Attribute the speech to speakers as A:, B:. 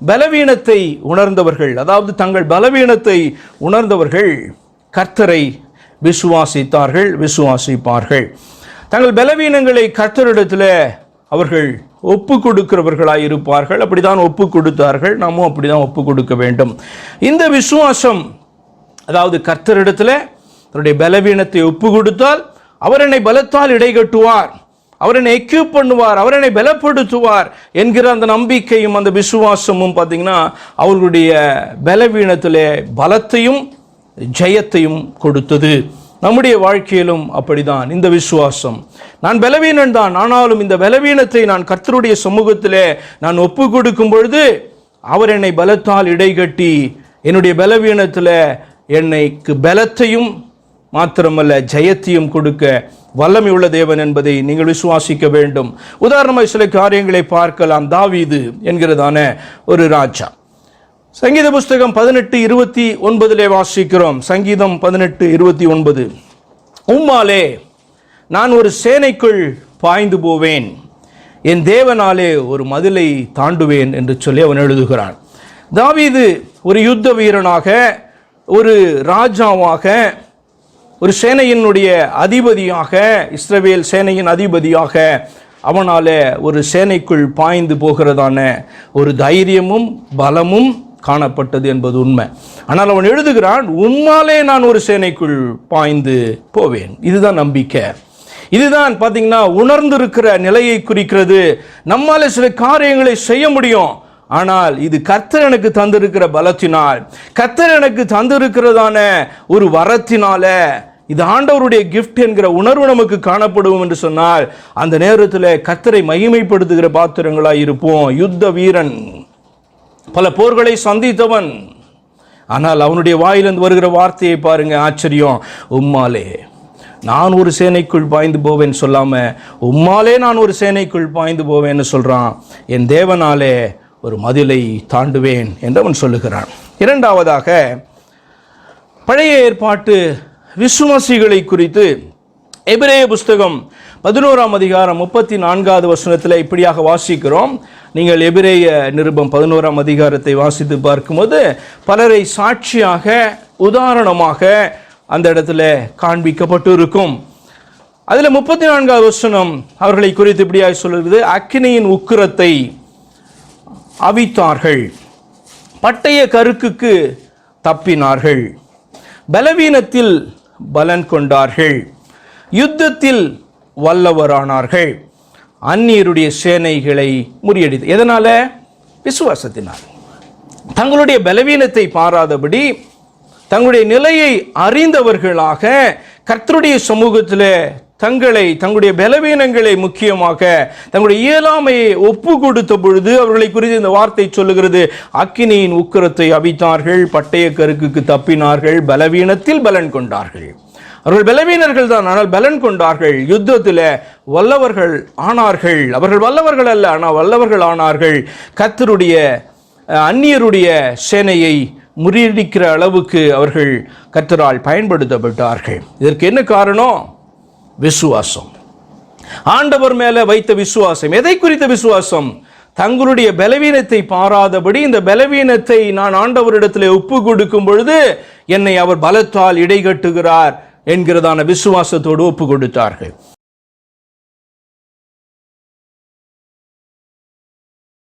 A: பலவீனத்தை உணர்ந்தவர்கள் அதாவது தங்கள் பலவீனத்தை உணர்ந்தவர்கள் கர்த்தரை விசுவாசித்தார்கள் விசுவாசிப்பார்கள். தங்கள் பலவீனங்களை கர்த்தரிடத்தில் அவர்கள் ஒப்பு கொடுக்கிறவர்களாக இருப்பார்கள். அப்படிதான் ஒப்பு கொடுத்தார்கள். நாமும் அப்படிதான் ஒப்பு கொடுக்க வேண்டும். இந்த விசுவாசம் அதாவது கர்த்தரிடத்தில் தன்னுடைய பலவீனத்தை ஒப்பு கொடுத்தால் அவர் என்னை பலத்தால் இடைகட்டுவார். அவர் என்னை எக்யூப் பண்ணுவார் அவர் என்னை பலப்படுத்துவார் என்கிற அந்த நம்பிக்கையும் அந்த விசுவாசமும் பார்த்தீங்கன்னா அவர்களுடைய பலவீனத்திலே பலத்தையும் ஜெயத்தையும் கொடுத்தது. நம்முடைய வாழ்க்கையிலும் அப்படிதான் இந்த விசுவாசம். நான் பலவீனன் தான் ஆனாலும் இந்த பலவீனத்தை நான் கர்த்தருடைய சமூகத்திலே நான் ஒப்பு கொடுக்கும் பொழுது அவர் என்னை பலத்தால் இடைகட்டி என்னுடைய பலவீனத்தில் என்னைக்கு பலத்தையும் மாத்திரமல்ல ஜெயத்தையும் கொடுக்க வல்லமையுள்ள தேவன் என்பதை நீங்கள் விசுவாசிக்க வேண்டும். உதாரணமாக சில காரியங்களை பார்க்கலாம். தாவீது என்கிறதான ஒரு ராஜா. சங்கீத புஸ்தகம் பதினெட்டு இருபத்தி ஒன்பதிலே வாசிக்கிறோம். சங்கீதம் பதினெட்டு இருபத்தி ஒன்பது. உம்மாலே நான் ஒரு சேனைக்குள் பாய்ந்து போவேன். என் தேவனாலே ஒரு மதிலை தாண்டுவேன் என்று சொல்லி அவன் எழுதுகிறான். தாவீது ஒரு யுத்த வீரனாக ஒரு ராஜாவாக ஒரு சேனையினுடைய அதிபதியாக இஸ்ரவேல் சேனையின் அதிபதியாக அவனால் ஒரு சேனைக்குள் பாய்ந்து போகிறதான ஒரு தைரியமும் பலமும் காணப்பட்டது என்பது உண்மை. ஆனால் அவன் எழுதுகிறான் உண்மாலே நான் ஒரு சேனைக்குள் பாய்ந்து போவேன். இதுதான் நம்பிக்கை. இதுதான் பார்த்தீங்கன்னா உணர்ந்திருக்கிற நிலையை குறிக்கிறது. நம்மால் சில காரியங்களை செய்ய முடியும். ஆனால் இது கர்த்தர் எனக்கு தந்திருக்கிற பலத்தினால் கர்த்தர் எனக்கு தந்திருக்கிறதான ஒரு வரத்தினால இது ஆண்டவருடைய கிஃப்ட் என்கிற உணர்வு நமக்கு காணப்படும் என்று சொன்னால் அந்த நேரத்தில் கத்தரை மகிமைப்படுத்துகிற பாத்திரங்களாக இருப்போம். யுத்த வீரன் பல போர்களை சந்தித்தவன். ஆனால் அவனுடைய வாயிலிருந்து வருகிற வார்த்தையை பாருங்க ஆச்சரியம். உம்மாலே நான் ஒரு சேனைக்குள் பாய்ந்து போவேன் சொல்லாம உம்மாலே நான் ஒரு சேனைக்குள் பாய்ந்து போவேன்னு சொல்றான். என் தேவனாலே ஒரு மதிலை தாண்டுவேன் என்று அவன் சொல்லுகிறான். இரண்டாவதாக பழைய ஏற்பாட்டு விசுவாசிகளை குறித்து எபிரேய புஸ்தகம் பதினோராம் அதிகாரம் முப்பத்தி நான்காவது வசனத்தில் இப்படியாக வாசிக்கிறோம். நீங்கள் எபிரேய நிருபம் பதினோராம் அதிகாரத்தை வாசித்து பார்க்கும்போது பலரை சாட்சியாக உதாரணமாக அந்த இடத்துல காண்பிக்கப்பட்டு இருக்கும் அதில் முப்பத்தி நான்காவது வசனம் அவர்களை குறித்து இப்படியாக சொல்கிறது அக்கினியின் உக்கிரத்தை அவித்தார்கள். பட்டய கருக்குக்கு தப்பினார்கள். பலவீனத்தில் பலன் கொண்டார்கள். யுத்தத்தில் வல்லவரானார்கள். அந்நியருடைய சேனைகளை முறியடித்து எதனால? விசுவாசத்தினால். தங்களுடைய பலவீனத்தை பாராதபடி தங்களுடைய நிலையை அறிந்தவர்களாக கர்த்தருடைய சமூகத்தில் தங்களை தங்களுடைய பலவீனங்களை முக்கியமாக தங்களுடைய இயலாமையை ஒப்பு கொடுத்த பொழுது அவர்களை குறித்து இந்த வார்த்தை சொல்லுகிறது. அக்கினியின் உக்கிரத்தை அவித்தார்கள் பட்டய கருக்குக்கு தப்பினார்கள் பலவீனத்தில் பலன் கொண்டார்கள். அவர்கள் பலவீனர்கள் தான் ஆனால் பலன் கொண்டார்கள். யுத்தத்தில் வல்லவர்கள் ஆனார்கள். அவர்கள் வல்லவர்கள் அல்ல ஆனால் வல்லவர்கள் ஆனார்கள். கத்தருடைய அந்நியருடைய சேனையை முறியடிக்கிற அளவுக்கு அவர்கள் கர்த்தரால் பயன்படுத்தப்பட்டார்கள். இதற்கு என்ன காரணம்? விசுவாசம். ஆண்டவர் மேல வைத்த விசுவாசம். எதை குறித்த விசுவாசம்? தங்களுடைய பலவீனத்தை பாராதபடி இந்த பலவீனத்தை நான் ஆண்டவரிடத்தில் ஒப்பு கொடுக்கும் பொழுது என்னை அவர் பலத்தால் இடைகட்டுகிறார் என்கிறதான விசுவாசத்தோடு ஒப்பு கொடுத்தார்கள்